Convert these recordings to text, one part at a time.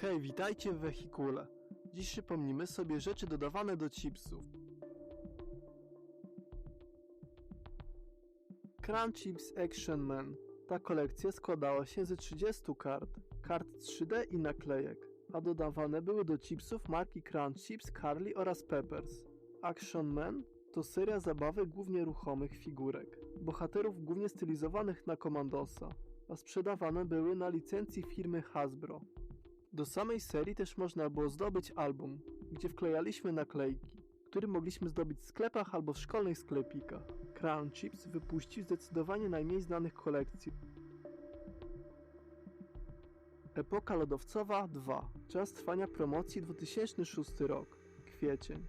Hej, witajcie w wehikule. Dziś przypomnimy sobie rzeczy dodawane do chipsów. Crunch Chips Action Man. Ta kolekcja składała się ze 30 kart, kart 3D i naklejek, a dodawane były do chipsów marki Crunch Chips, Carly oraz Peppers. Action Man to seria zabawek głównie ruchomych figurek, bohaterów głównie stylizowanych na komandosa, a sprzedawane były na licencji firmy Hasbro. Do samej serii też można było zdobyć album, gdzie wklejaliśmy naklejki, który mogliśmy zdobyć w sklepach albo w szkolnych sklepikach. Crown Chips wypuścił zdecydowanie najmniej znanych kolekcji. Epoka lodowcowa 2. Czas trwania promocji 2006 rok. Kwiecień.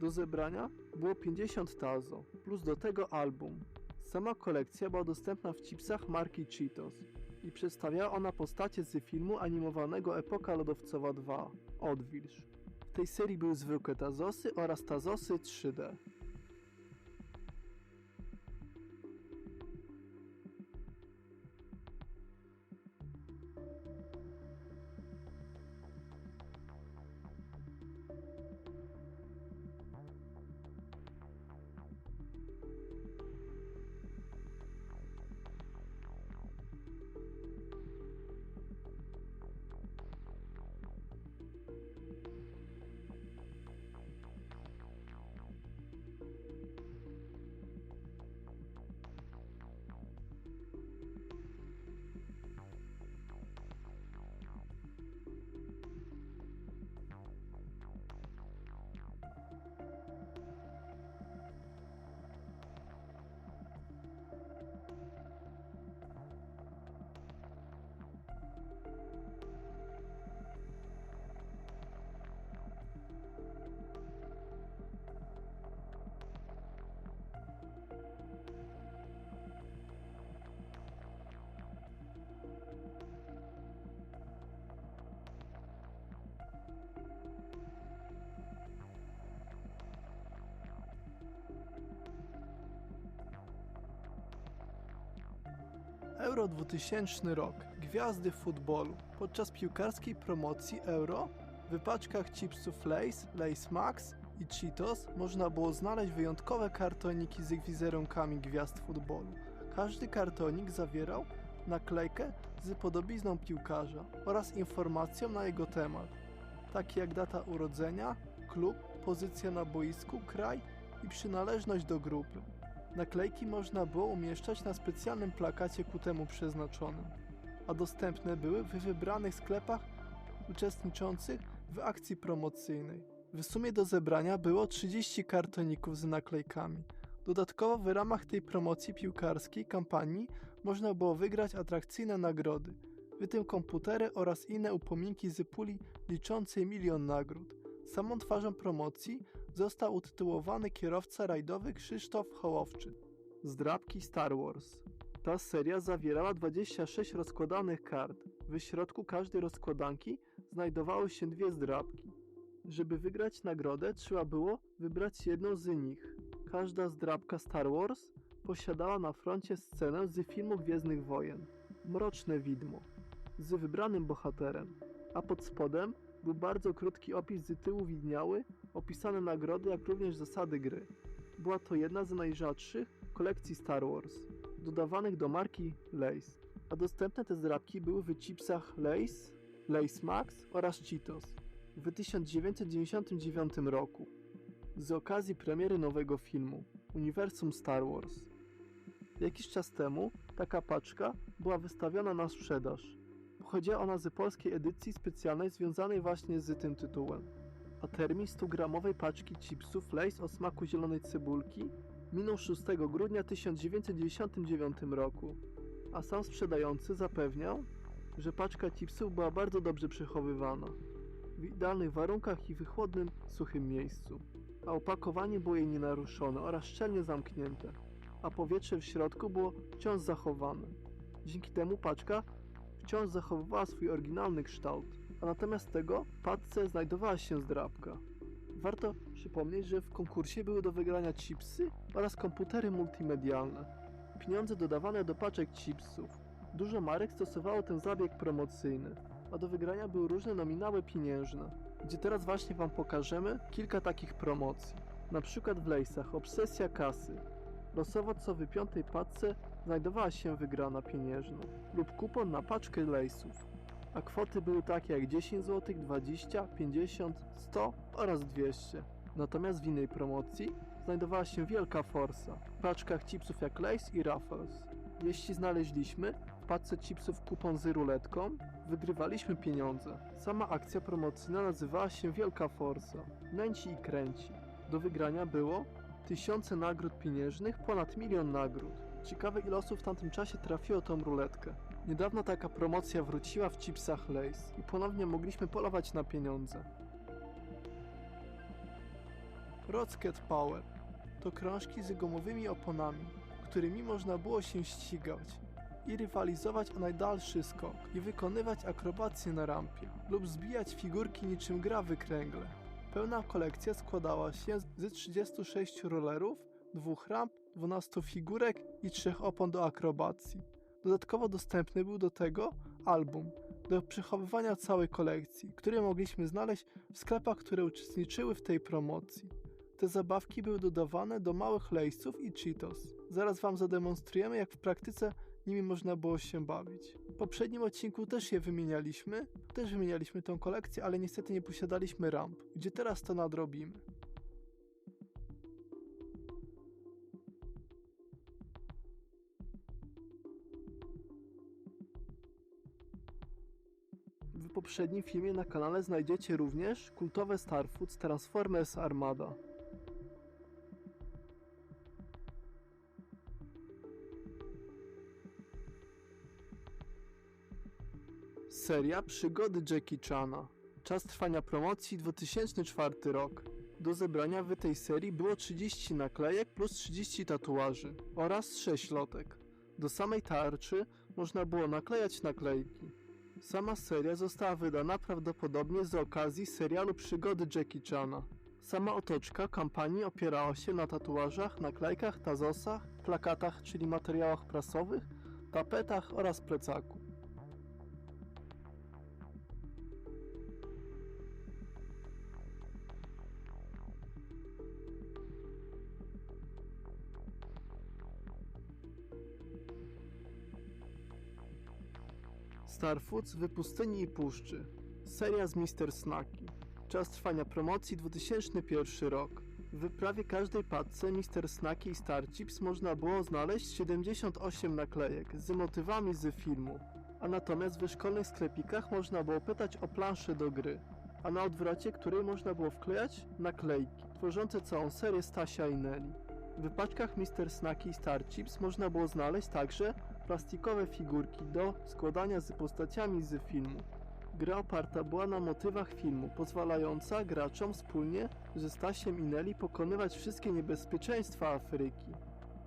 Do zebrania było 50 tazo, plus do tego album. Sama kolekcja była dostępna w chipsach marki Cheetos i przedstawiała ona postacie z filmu animowanego Epoka Lodowcowa 2 Odwilż. W tej serii były zwykłe tazosy oraz tazosy 3D. Euro 2000 rok. Gwiazdy futbolu. Podczas piłkarskiej promocji Euro w paczkach chipsów Lays, Lays Max i Cheetos można było znaleźć wyjątkowe kartoniki z wizerunkami gwiazd futbolu. Każdy kartonik zawierał naklejkę z podobizną piłkarza oraz informacją na jego temat, takie jak data urodzenia, klub, pozycja na boisku, kraj i przynależność do grupy. Naklejki można było umieszczać na specjalnym plakacie ku temu przeznaczonym, a dostępne były w wybranych sklepach uczestniczących w akcji promocyjnej. W sumie do zebrania było 30 kartoników z naklejkami. Dodatkowo w ramach tej promocji piłkarskiej kampanii można było wygrać atrakcyjne nagrody, w tym komputery oraz inne upominki z puli liczącej milion nagród. Samą twarzą promocji został utytułowany kierowca rajdowy Krzysztof Hołowczy. Zdrabki Star Wars. Ta seria zawierała 26 rozkładanych kart. W środku każdej rozkładanki znajdowały się dwie zdrabki. Żeby wygrać nagrodę, trzeba było wybrać jedną z nich. Każda zdrabka Star Wars posiadała na froncie scenę z filmu Gwiezdnych Wojen. Mroczne widmo. Z wybranym bohaterem. A pod spodem był bardzo krótki opis z tyłu widniały, opisane nagrody, jak również zasady gry. Była to jedna z najrzadszych kolekcji Star Wars, dodawanych do marki Lays, a dostępne te zdrabki były w chipsach Lays, Lays Max oraz Cheetos w 1999 roku z okazji premiery nowego filmu Uniwersum Star Wars. Jakiś czas temu taka paczka była wystawiona na sprzedaż. Pochodziła ona z polskiej edycji specjalnej związanej właśnie z tym tytułem. A termin 100-gramowej paczki chipsów Lays o smaku zielonej cebulki minął 6 grudnia 1999 roku, a sam sprzedający zapewniał, że paczka chipsów była bardzo dobrze przechowywana, w idealnych warunkach i w chłodnym, suchym miejscu, a opakowanie było jej nienaruszone oraz szczelnie zamknięte, a powietrze w środku było wciąż zachowane. Dzięki temu paczka wciąż zachowywała swój oryginalny kształt, a natomiast tego w paczce znajdowała się zdrabka. Warto przypomnieć, że w konkursie były do wygrania chipsy oraz komputery multimedialne. Pieniądze dodawane do paczek chipsów. Dużo marek stosowało ten zabieg promocyjny. a do wygrania były różne nominały pieniężne, gdzie teraz właśnie Wam pokażemy kilka takich promocji. Na przykład w Lejsach Obsesja Kasy. Losowo co w piątej paczce znajdowała się wygrana pieniężna lub kupon na paczkę lejsów. A kwoty były takie jak 10 zł, 20, 50, 100 oraz 200. Natomiast w innej promocji znajdowała się wielka forsa w paczkach chipsów jak Lays i Ruffles. Jeśli znaleźliśmy w paczce chipsów kupon z ruletką, wygrywaliśmy pieniądze. Sama akcja promocyjna nazywała się Wielka Forsa. Nęci i kręci. Do wygrania było tysiące nagród pieniężnych, ponad milion nagród. Ciekawe ile osób w tamtym czasie trafiło tą ruletkę. Niedawno taka promocja wróciła w chipsach Lays i ponownie mogliśmy polować na pieniądze. Rocket Power to krążki z gumowymi oponami, którymi można było się ścigać i rywalizować o najdalszy skok i wykonywać akrobacje na rampie lub zbijać figurki niczym gra wykręgle. Pełna kolekcja składała się z 36 rollerów, dwóch ramp, 12 figurek i trzech opon do akrobacji. Dodatkowo dostępny był do tego album do przechowywania całej kolekcji, który mogliśmy znaleźć w sklepach, które uczestniczyły w tej promocji. Te zabawki były dodawane do małych lejsów i Cheetos. Zaraz Wam zademonstrujemy, jak w praktyce nimi można było się bawić. W poprzednim odcinku też je wymienialiśmy, też wymienialiśmy tą kolekcję, ale niestety nie posiadaliśmy ramp, gdzie teraz to nadrobimy. Poprzednim filmie na kanale znajdziecie również kultowe Star Foods Transformers Armada. Seria Przygody Jackie Chana. Czas trwania promocji 2004 rok. Do zebrania w tej serii było 30 naklejek plus 30 tatuaży oraz 6 lotek. Do samej tarczy można było naklejać naklejki. Sama seria została wydana prawdopodobnie z okazji serialu Przygody Jackie Chana. Sama otoczka kampanii opierała się na tatuażach, naklejkach, tazosach, plakatach, czyli materiałach prasowych, tapetach oraz plecaku. Star Foods w pustyni i puszczy. Seria z Mr. Snaki. Czas trwania promocji 2001 rok. W wyprawie każdej paczce Mr. Snaki i Star Chips można było znaleźć 78 naklejek z motywami z filmu. A natomiast w szkolnych sklepikach można było pytać o planszę do gry, a na odwrocie której można było wklejać naklejki, tworzące całą serię Stasia i Nelly. W paczkach Mr. Snaki i Star Chips można było znaleźć także plastikowe figurki do składania z postaciami z filmu. Gra oparta była na motywach filmu, pozwalająca graczom wspólnie ze Stasiem i Nelly pokonywać wszystkie niebezpieczeństwa Afryki.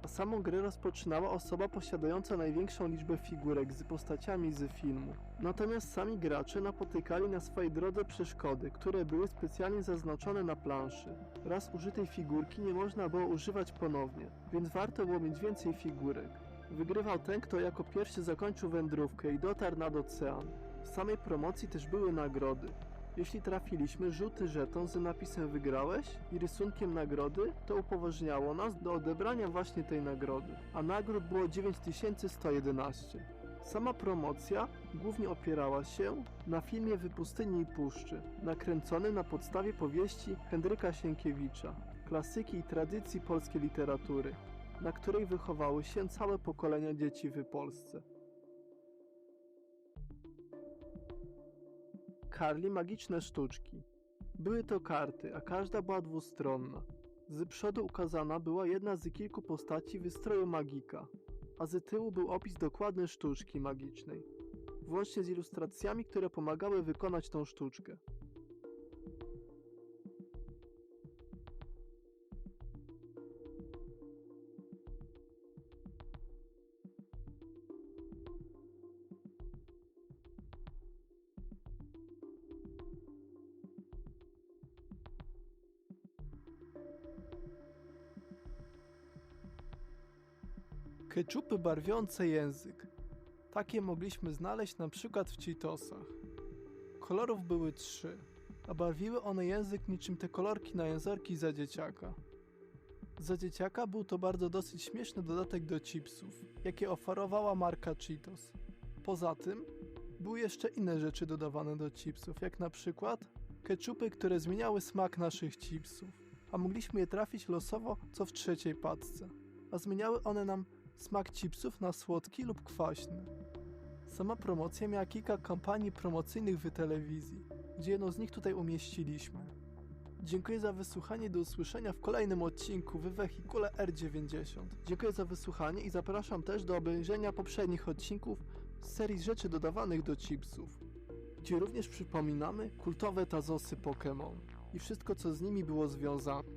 A samą grę rozpoczynała osoba posiadająca największą liczbę figurek z postaciami z filmu. Natomiast sami gracze napotykali na swojej drodze przeszkody, które były specjalnie zaznaczone na planszy. Raz użytej figurki nie można było używać ponownie, więc warto było mieć więcej figurek. Wygrywał ten, kto jako pierwszy zakończył wędrówkę i dotarł nad ocean. W samej promocji też były nagrody. Jeśli trafiliśmy żółty żeton z napisem wygrałeś i rysunkiem nagrody, to upoważniało nas do odebrania właśnie tej nagrody, a nagród było 9111. Sama promocja głównie opierała się na filmie Wypustyni i Puszczy, nakręconym na podstawie powieści Henryka Sienkiewicza, klasyki i tradycji polskiej literatury, na której wychowały się całe pokolenia dzieci w Polsce. Karli magiczne sztuczki. Były to karty, a każda była dwustronna. Z przodu ukazana była jedna z kilku postaci wystroju magika, a z tyłu był opis dokładny sztuczki magicznej, włącznie z ilustracjami, które pomagały wykonać tą sztuczkę. Keczupy barwiące język. Takie mogliśmy znaleźć na przykład w Cheetosach. Kolorów były trzy, a barwiły one język niczym te kolorki na jęzorki za dzieciaka. Za dzieciaka był to bardzo dosyć śmieszny dodatek do chipsów, jakie oferowała marka Cheetos. Poza tym, były jeszcze inne rzeczy dodawane do chipsów, jak na przykład keczupy, które zmieniały smak naszych chipsów, a mogliśmy je trafić losowo co w trzeciej paczce, a zmieniały one nam smak chipsów na słodki lub kwaśny. Sama promocja miała kilka kampanii promocyjnych w telewizji, gdzie jedną z nich tutaj umieściliśmy. Dziękuję za wysłuchanie, do usłyszenia w kolejnym odcinku w Wehikule R90. Dziękuję za wysłuchanie i zapraszam też do obejrzenia poprzednich odcinków z serii rzeczy dodawanych do chipsów, gdzie również przypominamy kultowe tazosy Pokémon i wszystko co z nimi było związane.